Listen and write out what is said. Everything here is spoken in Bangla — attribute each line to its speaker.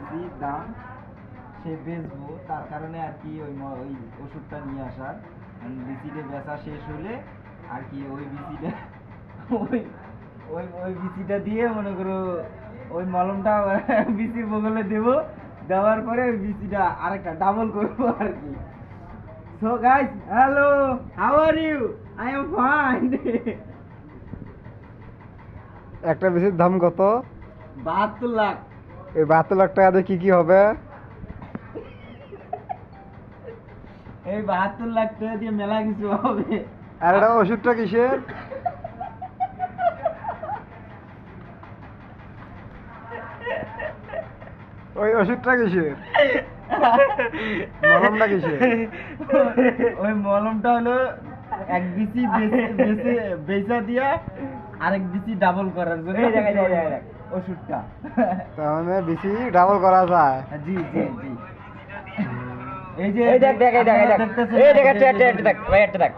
Speaker 1: কিনতেছি দাম সে বেচবো তার কারণে আর কি ওই ওই ওষুধটা নিয়ে আসার। বিসিটা বেচা শেষ হলে আর কি ওই বিসিটা ওই ওই ওই বিসিটা দিয়ে মনে করো ওই মলমটা বিসির বগলে দেব দেওয়ার পরে ওই বিসিটা আরেকটা ডাবল করব আর কি। So guys hello how are you I am fine
Speaker 2: একটা বেশির দাম কত?
Speaker 1: বাহাত্তর লাখ।
Speaker 2: এই বাহাত্তর লাখ টাকা দিয়ে কি কি হবে?
Speaker 1: এই বাহাত্তর লাখ টাকা দিয়ে মেলা কিছু হবে।
Speaker 2: আর এটা ওষুধটা কিসের? ওই ওষুধটা কিসের? মলমটা কিসের?
Speaker 1: ওই মলমটা হলো এক বেচে- বেচা দিয়া আরেক বিসি ডাবল করার জন্য।
Speaker 3: এই দেখ, এই দেখ, এই দেখ।
Speaker 1: ওষুধটা।
Speaker 2: তার মানে বেশি ডাবল করা যায়।
Speaker 1: জি জি জি। এই যে
Speaker 3: এই দেখ দেখ এই দেখ এই দেখ। এই দেখ দেখ দেখ।